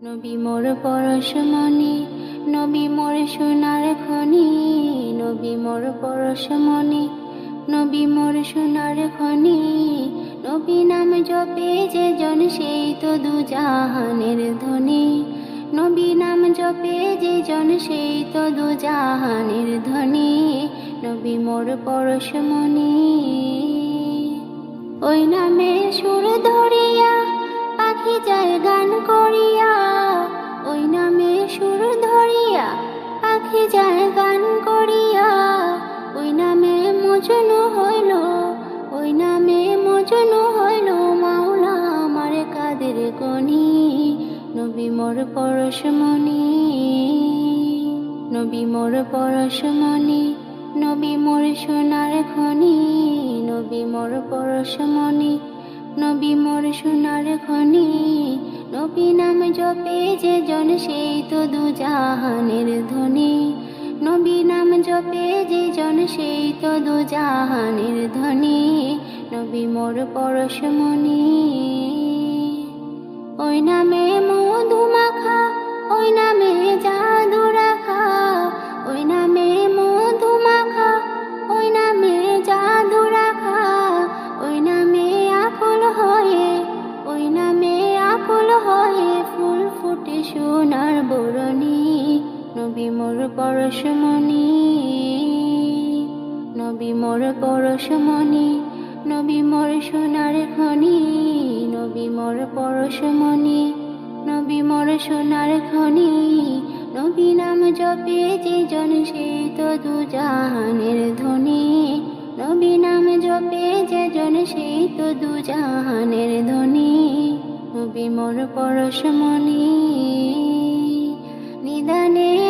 নবী মোর পরশমণি নবী মোর সোনার খনি, নবী মোর পরশমণি নবী মোর সোনার খনি, নবী নাম জপে যে জন সেই তো দু জাহানের ধ্বনি নবী নাম জপে যে জন সেই তো দু জাহানের ধ্বনি নবী মোর পরশমণি ওই নামে সুর মজনু হইল, ওই নামে মজনু হইল। মাওলা আমার কাদের গনি, নবী মোর পরশমণি, নবী মোর পরশমণি, নবী মোর সোনার খনি, নবী মোর পরশমণি, নবী মোর সোনার খনি। নবী নাম জপে যে জন, সেই তো দু জাহানের সেই তো দু জাহানের ধ্বনি। নবী মোর পরশমণি ওই নামে মধু মাখা ওই নামে জাদু রাখা ওই নামে মধু মাখা ওই নামে জাদু রাখা ওই নামে আকুল হয়ে, ওই নামে আকুল হয়ে ফুল ফুটে সোনার বরণী। নবী মোর পরশমণি মোর পরশমণি নবী মোর সোনার খনি, নবী মোর পরশমণি নবী মোর সোনার খনি, নবী নাম জপে যে জন সেই তো দু জাহানের ধ্বনি নবী নাম জপে যে জন সেই তো দু জাহানের ধ্বনি নবী মোর পরশমণি নিদানে